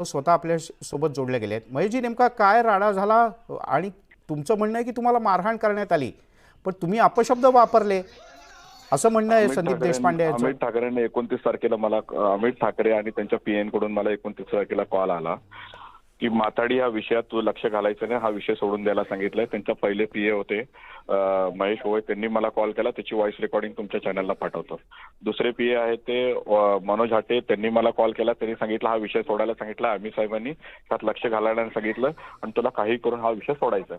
स्वतः आपल्यासोबत जोडले गेले आहेत महेशजी नेमका काय राडा झाला? आणि तुमचं म्हणणं आहे की तुम्हाला मारहाण करण्यात आली पण तुम्ही अपशब्द वापरले? असं म्हणणं आहे संदीप देशपांडे अमित ठाकरेंनी एकोणतीस तारखेला मला अमित ठाकरे आणि त्यांच्या पीएनकडून मला एकोणतीस तारखेला कॉल आला. की माथाडी या विषयात तू लक्ष घालायचं नाही. हा विषय सोडून द्यायला सांगितलंय. त्यांच्या पहिले पीए होते. महेश होय त्यांनी मला कॉल केला. त्याची व्हॉइस रेकॉर्डिंग तुमच्या चॅनलला पाठवतो. दुसरे पीए आहेत ते मनोज हाटे. त्यांनी मला कॉल केला. त्यांनी सांगितलं हा विषय सोडायला सांगितला. आम्ही साहेबांनी त्यात लक्ष घालायला सांगितलं. आणि तुला काही करून हा विषय सोडायचा.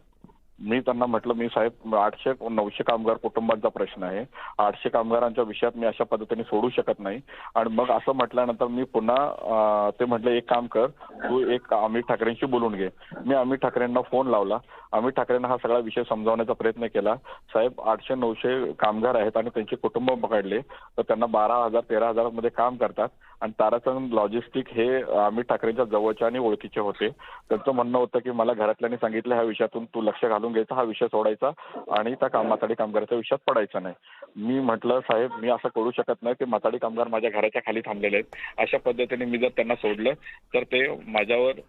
मी त्यांना म्हटलं मी साहेब आठशे नऊशे कामगार कुटुंबांचा प्रश्न आहे. आठशे कामगारांच्या विषयात मी अशा पद्धतीने सोडू शकत नाही. आणि मग असं म्हटल्यानंतर मी पुन्हा ते म्हटलं एक काम कर. तू एक अमित ठाकरेंशी बोलून घे. मी अमित ठाकरेंना फोन लावला. अमित ठाकरेंना हा सगळा विषय समजावण्याचा प्रयत्न केला. साहेब आठशे नऊशे कामगार आहेत आणि त्यांचे कुटुंब पकडले तर त्यांना बारा हजार तेरा हजारमध्ये काम करतात. आणि ताराचंद लॉजिस्टिक हे अमित ठाकरेंच्या जवळचे आणि ओळखीचे होते. त्यांचं म्हणणं होतं की मला घरातल्यांनी सांगितलं ह्या विषयातून तू लक्ष घालून घ्यायचा हा विषय सोडायचा आणि त्या काम माथाडी कामगाराच्या विषयात पडायचा नाही. मी म्हटलं साहेब मी असं करू शकत नाही ते माथाडी कामगार माझ्या घराच्या खाली थांबलेले आहेत. अशा पद्धतीने मी जर त्यांना सोडलं तर ते माझ्यावर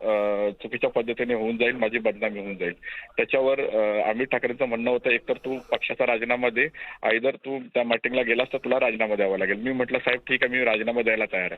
चुकीच्या पद्धतीने होऊन जाईल माझी बदनामी होऊन जाईल. त्याच्यावर अमित ठाकरेंचं म्हणणं होतं एकतर तू पक्षाचा राजीनामा दे आयदर तू त्या मीटिंगला गेलास तर तुला राजीनामा द्यावा लागेल. मी म्हटलं साहेब ठीक आहे मी राजीनामा द्यायला तयार आहे.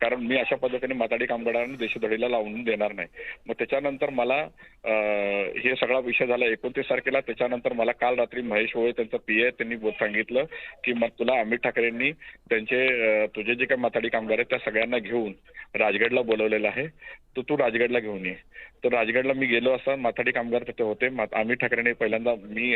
कारण मी अशा पद्धतीने माताडी कामगारांना देशोधडीला लावून देणार नाही. मग त्याच्यानंतर मला हे सगळा विषय झाला एकोणतीस तारखेला. त्याच्यानंतर मला काल रात्री महेश होळे त्यांचं पी ए त्यांनी सांगितलं की मग तुला अमित ठाकरेंनी त्यांचे तुझे जे काही माताडी कामगार आहेत त्या सगळ्यांना घेऊन राजगडला बोलवलेलं आहे. तर तू राजगडला घेऊन ये. तर राजगडला मी गेलो असता माथाडी कामगार तिथे होते. अमित ठाकरेने पहिल्यांदा मी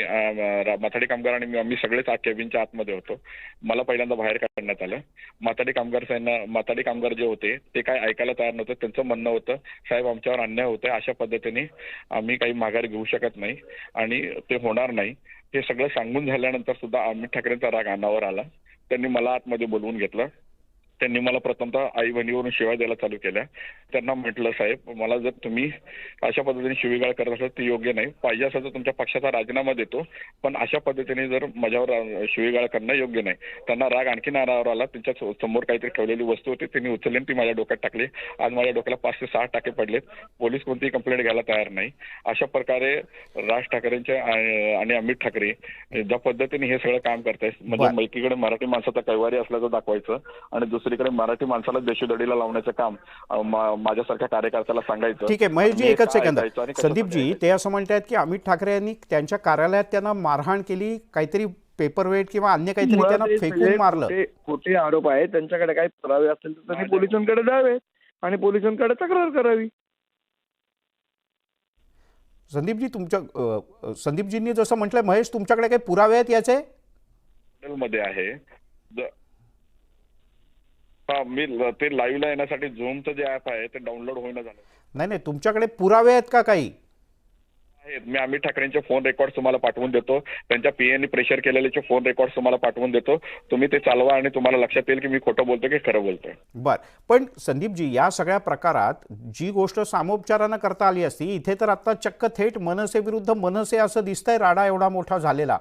माथाडी कामगार आणि मी आम्ही सगळेच आत केबिनच्या आतमध्ये होतो. मला पहिल्यांदा बाहेर काढण्यात आलं. माथाडी कामगार त्यांना माथाडी कामगार जे होते ते काय ऐकायला तयार नव्हते. त्यांचं म्हणणं होतं साहेब आमच्यावर अन्याय होतोय अशा पद्धतीने आम्ही काही माघार घेऊ शकत नाही आणि ते होणार नाही. हे सगळं सांगून झाल्यानंतर सुद्धा अमित ठाकरेंचा राग अनावर आला. त्यांनी मला आतमध्ये बोलवून घेतलं. त्यांनी मला प्रथमतः आई बहिणीवरून शिवाय द्यायला चालू केल्या. त्यांना म्हटलं साहेब मला जर तुम्ही अशा पद्धतीने शिवीगाळ करत असाल ती योग्य नाही. पाहिजे असेल तर तुमच्या पक्षाचा राजीनामा देतो. पण अशा पद्धतीने जर माझ्यावर शिवीगाळ करणं योग्य नाही. त्यांना राग आणखी नारावर आला. त्यांच्यासमोर काहीतरी ठेवलेली वस्तू होती. त्यांनी उचलली ती माझ्या डोक्यात टाकली. आज माझ्या डोक्याला पाच ते सहा टाके पडलेत. पोलीस कोणतीही कंप्लेंट घ्यायला तयार नाही. अशा प्रकारे राज ठाकरेंचे आणि अमित ठाकरे ज्या पद्धतीने हे सगळं काम करतायत म्हणजे बरं. एकीकडे मराठी माणसाचा कैवारी असल्याचं दाखवायचं आणि दुसरीकडे मराठी माणसाला देशोधडीला लावण्याचं काम माझ्यासारख्या कार्यकर्त्याला सांगायचं. ठीक आहे महेशजी एकच सेकंद. संदीपजी. ते असं म्हणतात की अमित ठाकरे यांनी त्यांच्या कार्यालयात त्यांना मारहाण केली काहीतरी पेपरवेट किंवा अन्य काहीतरी त्यांना फेकून मारलं. खोटे आरोप आहेत त्यांच्याकडे काही पुरावे असतील तर त्यांनी पोलिसांकडे द्यावे आणि पोलिसांकडे तक्रार करावी. संदीपजी तुमच्या संदीपजींनी जसं म्हटलं महेश तुमच्याकडे काही पुरावे आहेत याचे? मध्ये आहे. हा मी ते लाईव्हला येण्यासाठी झूमचं जे ऍप आहे ते डाउनलोड होईना झालं. नाही नाही तुमच्याकडे पुरावे आहेत का काही? आहेत. मी अमित ठाकरेंचे फोन रेकॉर्ड तुम्हाला पाठवून देतो. त्यांच्या पीएने प्रेशर केलेले फोन रेकॉर्ड तुम्हाला पाठवून देतो. तुम्ही ते चालवा आणि तुम्हाला लक्षात येईल की मी खोटं बोलतो की खरं बोलतोय. बर. पण संदीपजी या सगळ्या प्रकारात जी गोष्ट सामोपचारानं करता आली असती इथे तर आता चक्क थेट मनसे विरुद्ध मनसे असं दिसतंय राडा एवढा मोठा झालेला.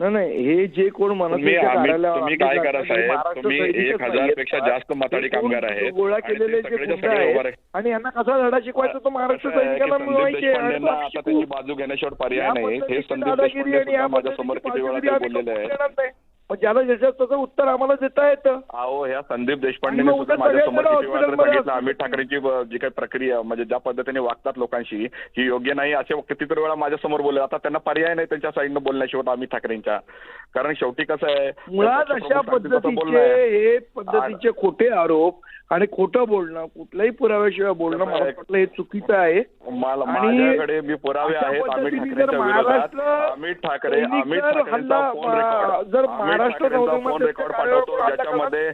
नाही नाही हे जे कोण तुम्ही काय करा साहेब तुम्ही एक हजारपेक्षा? जास्त माताडी कामगार आहेत गोळा केलेले जे गुंड आहेत. आणि यांना कसा धडा शिकवायचा तो महाराष्ट्र आहे मिळवायचे आता. त्यांची बाजू घेण्याशिवाय पर्याय नाही हे पद्धतीची संदीप दादागिरी देशपांडे आणि या सुद्धा माझ्यासमोर पद्धतीची किती वेळा बोललेले नाही. पण ज्याला ज्याच्यात त्याचं उत्तर आम्हाला देता येतं अहो ह्या संदीप आणि मग उद्या सगळ्यांना हॉस्पिटलमध्ये सांगितलं. अमित ठाकरेंची ब- जी काही प्रक्रिया म्हणजे ज्या पद्धतीने वागतात लोकांशी ही योग्य नाही असे कितीतरी वेळा माझ्यासमोर बोलले आता त्यांना पर्याय नाही त्यांच्या साईडनं बोलण्याशिवाय अमित ठाकरेंच्या कारण शेवटी कसं आहे मुळात अशा बोलणं पद्धतीचे आहे. हे पद्धतीचे खोटे आरोप आणि खोटं बोलणं कुठल्याही पुराव्याशिवाय बोलणं मला? वाटलं हे चुकीचं आहे मला आणि माझ्याकडे मी पुरावे अशा आहेत अमित पद्धतीने ठाकरेंच्या जर विरोधात महाराष्ट्र अमित ठाकरे सैनिक अमित जर ठाकरेंचा हल्ला, फोन रेकॉर्ड जर अमित महाराष्ट्र फोन रेकॉर्ड पाठवतो ज्याच्यामध्ये.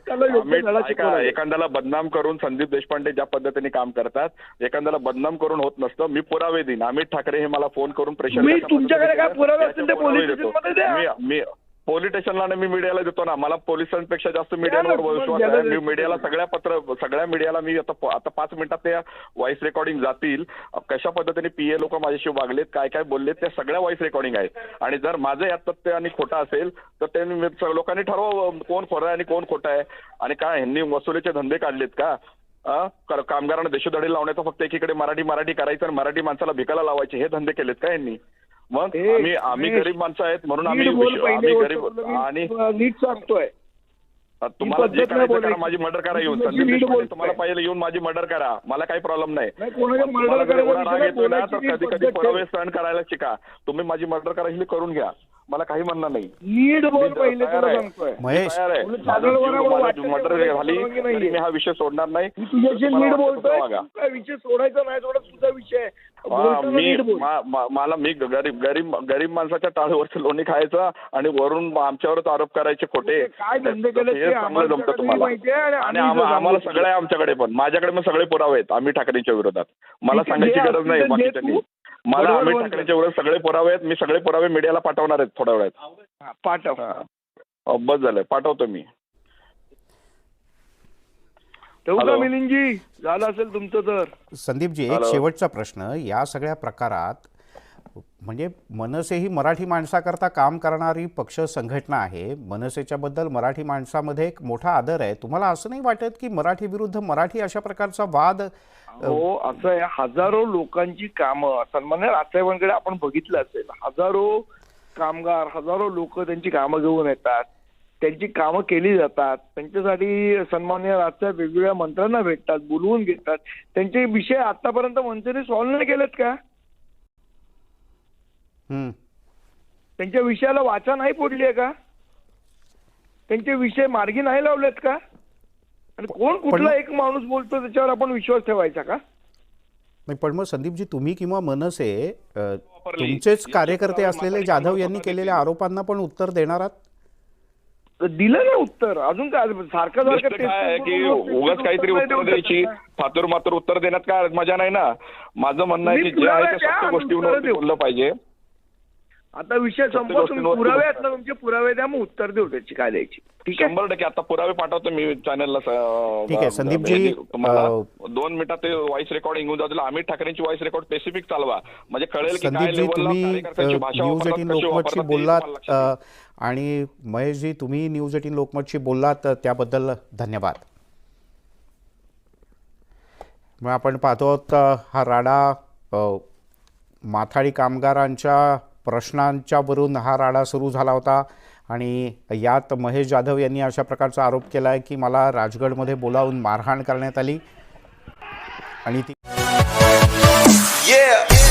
एखाद्याला बदनाम करून संदीप देशपांडे ज्या पद्धतीने काम करतात एखाद्याला बदनाम करून होत नसतं मी पुरावे देईन अमित ठाकरे हे मला फोन करून प्रेशर मी तुमच्याकडे काय पुरावे असतील ते पोलीस स्टेशनमध्ये द्या. मी मी पोलीस स्टेशनला नाही, मी मीडियाला देतो ना. मला पोलिसांपेक्षा जास्त मीडियावर विश्वास आहे. मी मीडियाला सगळ्या पत्र सगळ्या मीडियाला मी आता आता पाच मिनिटात त्या व्हॉइस रेकॉर्डिंग जातील. कशा पद्धतीने पीए लोक माझ्याशी वागलेत काय काय बोललेत त्या सगळ्या व्हॉइस रेकॉर्डिंग आहेत. आणि जर माझं यात तथ्य आणि खोटं असेल तर ते लोकांनी ठरवावं कोण खरं आहे आणि कोण खोटं आहे. आणि काय ह्यांनी वसुलीचे धंदे काढलेत का? कामगारांना देशोधडी लावण्याचा फक्त एकीकडे मराठी मराठी करायचं आणि मराठी माणसाला भिकाला लावायचे हे धंदे केलेत का यांनी मग आम्ही आम्ही गरीब माणसं आहेत म्हणून आम्ही आम्ही गरीब. आणि नीट सांगतोय तुम्हाला जे करायचं करा. माझी मर्डर करा येऊन. तुम्हाला पाहिजे येऊन माझी मर्डर करा मला काही प्रॉब्लेम नाही तुम्हाला राग येतोय ना तर कधी कधी ठेव. सहन करायला शिका तुम्ही माझी मर्डर करायची करून घ्या मला काही म्हणणं नाही. नीट बोल मी पहिले तयार तुला आहे. सांगतोय. महेश तयार आहे. तुला माझं चादर जीव वरावर माझं वाटतं ते मर्डर बोलायची झाली. परवानगी नाहीये. तरी मी हा विषय सोडणार नाही. मी तुझ्याशी तुम्हाला वाटतं बोलतोय. तुझा विषय सोडायचा नाही सोडत तुझा विषय. आहे. हा, बोलताना मी नीट बोल. मा- मा- मला मी गरीब गरीब गरीब माणसाच्या टाळीवरचं लोणी खायचं आणि वरून आमच्यावरच आरोप करायचे खोटे. ते काय धंदे केले हे ते? चांगलं आम्हाला जमतं सगळं तुम्हाला. आणि आणि आम्ही आम्हा- इथं आम्हाला सांगू सगळे आहे आमच्याकडे पण. माझ्याकडे मग सगळे पुरावे आहेत. आम्ही ठाकरेंच्या विरोधात. मला ठीक आहे, सांगायची जे गरज नाही असतील ते बाकीच्यांनी तू. मला आम्ही बोलतोय. ठाकरेंच्या विरोधात सगळे पुरावे आहेत मी सगळे पुरावे मीडियाला पाठवणार आहेत थोड्या वेळात हा, पाठव हा. बस झालंय पाठवतो मी ठेवू. मिलिंदजी झालं असेल तुमचं तर संदीपजी एक. शेवटचा प्रश्न या सगळ्या प्रकारात म्हणजे मनसे ही मराठी माणसाकरता काम करणारी पक्ष संघटना आहे. मनसेच्या बद्दल मराठी माणसामध्ये एक मोठा आदर आहे. तुम्हाला असं नाही वाटत की मराठी विरुद्ध मराठी अशा प्रकारचा वाद हो असं आहे. हजारो लोकांची कामं सन्मान राजसाहेबांकडे आपण बघितलं असेल. हजारो कामगार हजारो लोक त्यांची कामं घेऊन येतात. त्यांची कामं केली जातात. त्यांच्यासाठी सन्मान्य राजसाहेब वेगवेगळ्या मंत्र्यांना भेटतात बोलवून घेतात. त्यांचे विषय आतापर्यंत मंत्र्यांनी सॉल्व्ह नाही केलेत का? त्यांच्या विषयाला वाचा नाही फोडली आहे का? त्यांचे विषय मार्गी नाही लावलेत का? आणि कोण कुठला एक माणूस बोलतो त्याच्यावर आपण विश्वास ठेवायचा का? नाही, पण मग संदीपजी तुम्ही किंवा मनसे तुमचेच कार्यकर्ते असलेले जाधव यांनी केलेल्या आरोपांना पण उत्तर देणार आहात? तर दिलं ना उत्तर. अजून काय? सारखं काय की उगाच काहीतरी उत्तर द्यायची. फातूर मातूर उत्तर देण्यात काय मजा नाही ना. माझं म्हणणं आहे की जे आहे ते पुरावे द्या, सत्य देऊ. बोललं पाहिजे. आता विषय संपवा तुम्ही पुरावे आहेत ना तुमचे पुरावे द्या मग उत्तर देऊ त्याची काय द्यायची. ठीक आहे? शंभर टक्के आता पुरावे पाठवतो मी चॅनलला ठीक आहे, संदीपजी, तुम्हाला अ, दोन मिनिटात ते व्हॉइस रेकॉर्डिंग होऊन जातील. अमित ठाकरेंची व्हॉइस रेकॉर्ड स्पेसिफिक चालवा. म्हणजे कळेल की काय लेवलला बोललात तुम्हाला आणि महेशजी तुम्ही न्यूज एटीन लोकमतशी बोललात त्याबद्दल धन्यवाद. मग आपण पाहतो आहोत, हा राडा माथाडी कामगारांच्या प्रश्नांच्या वरून हा राडा सुरू झाला होता आणि यात महेश जाधव यांनी अशा प्रकारचा आरोप केला आहे की मला राजगडमध्ये बोलावून मारहाण करण्यात आली आणि ती Yeah.